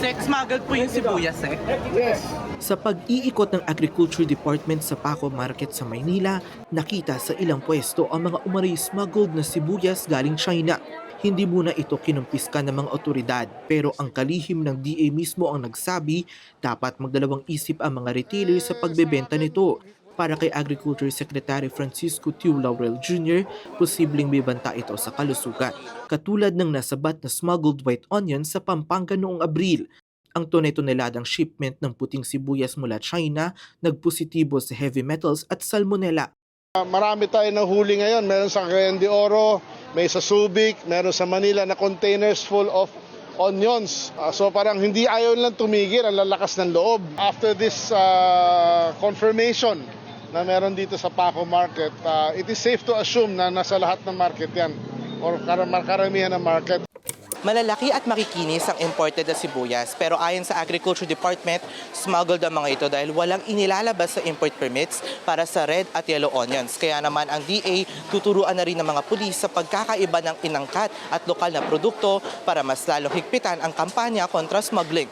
Sex smuggled po yung sibuyas eh. Yes. Sa pag-iikot ng Agriculture Department sa Paco Market sa Maynila, nakita sa ilang pwesto ang mga umari smuggled na sibuyas galing China. Hindi muna ito kinumpiska ng mga otoridad pero ang kalihim ng DA mismo ang nagsabi dapat magdalawang isip ang mga retailer sa pagbebenta nito. Para kay Agriculture Secretary Francisco Tiu Laurel Jr., posibleng may banta ito sa kalusugan. Katulad ng nasabat na smuggled white onion sa Pampanga noong Abril, ang tunay toneladang shipment ng puting sibuyas mula China nagpositibo sa heavy metals at salmonella. Ah, Marami tayo ng huli ngayon. Meron sa Cagayan de Oro, may sa Subic, meron sa Manila na containers full of onions. Ah, so parang hindi ayaw lang tumigil, ang lalakas ng loob. After this ah, confirmation na meron dito sa Paco Market, ah, it is safe to assume na nasa lahat ng market yan or kar- karamihan ng market. Malalaki at makikinis ang imported na sibuyas pero ayon sa Agriculture Department, smuggled ang mga ito dahil walang inilalabas sa import permits para sa red at yellow onions. Kaya naman ang DA tuturuan na rin ng mga pulis sa pagkakaiba ng inangkat at lokal na produkto para mas lalong higpitan ang kampanya kontra smuggling.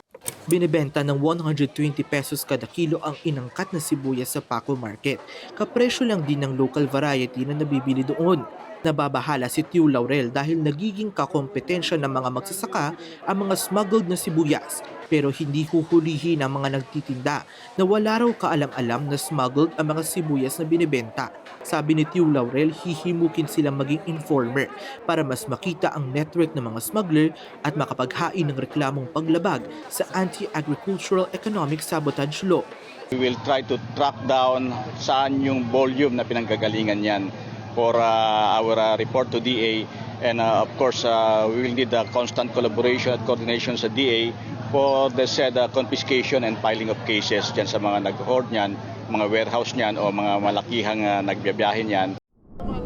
Binibenta ng 120 pesos kada kilo ang inangkat na sibuyas sa Paco Market. Kapresyo lang din ng local variety na nabibili doon. Nababahala si Tiu Laurel dahil nagiging kakompetensya ng mga magsasaka ang mga smuggled na sibuyas pero hindi huhulihin ang mga nagtitinda na wala raw kaalam-alam na smuggled ang mga sibuyas na binibenta. Sabi ni Tiu Laurel, hihimukin silang maging informer para mas makita ang network ng mga smuggler at makapaghain ng reklamong paglabag sa Anti-Agricultural Economic Sabotage Law. We will try to track down saan yung volume na pinanggagalingan yan for uh, our uh, report to DA. And uh, of course, we will need constant collaboration at coordination sa DA for the said confiscation and filing of cases dyan sa mga nag-hoard niyan, mga warehouse niyan o mga malakihang uh, nagbiyabiyahe niyan.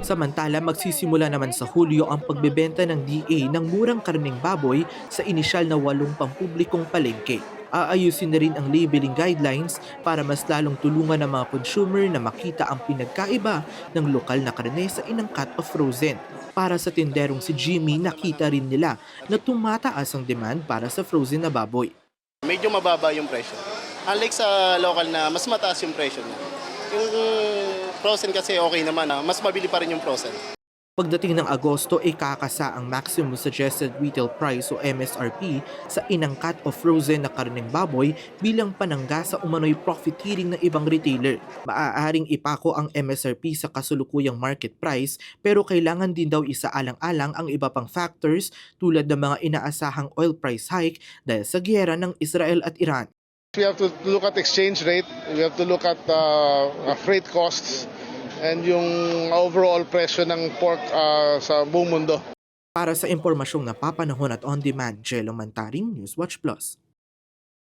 Samantala, magsisimula naman sa Hulyo ang pagbebenta ng DA ng murang karning baboy sa inisyal na walong pampublikong palengke. Aayusin na rin ang labeling guidelines para mas lalong tulungan ng mga consumer na makita ang pinagkaiba ng lokal na karne sa inangkat o frozen. Para sa tinderong si Jimmy, nakita rin nila na tumataas ang demand para sa frozen na baboy. medyo mababa yung presyo. Unlike sa local na mas mataas yung presyo niya. Yung frozen kasi okay naman, ah, mas mabili pa rin yung frozen. Pagdating ng Agosto, ikakasa ang maximum suggested retail price o MSRP sa inangkat o frozen na karneng baboy bilang panangga sa umano'y profiteering ng ibang retailer. Maaaring ipako ang MSRP sa kasulukuyang market price pero kailangan din daw isaalang-alang ang iba pang factors tulad ng mga inaasahang oil price hike dahil sa giyera ng Israel at Iran. We have to look at exchange rate, we have to look at uh, uh, freight costs, and yung overall presyo ng pork uh, sa buong mundo. Para sa impormasyong napapanahon at on-demand, Jello Mantaring, Newswatch Plus.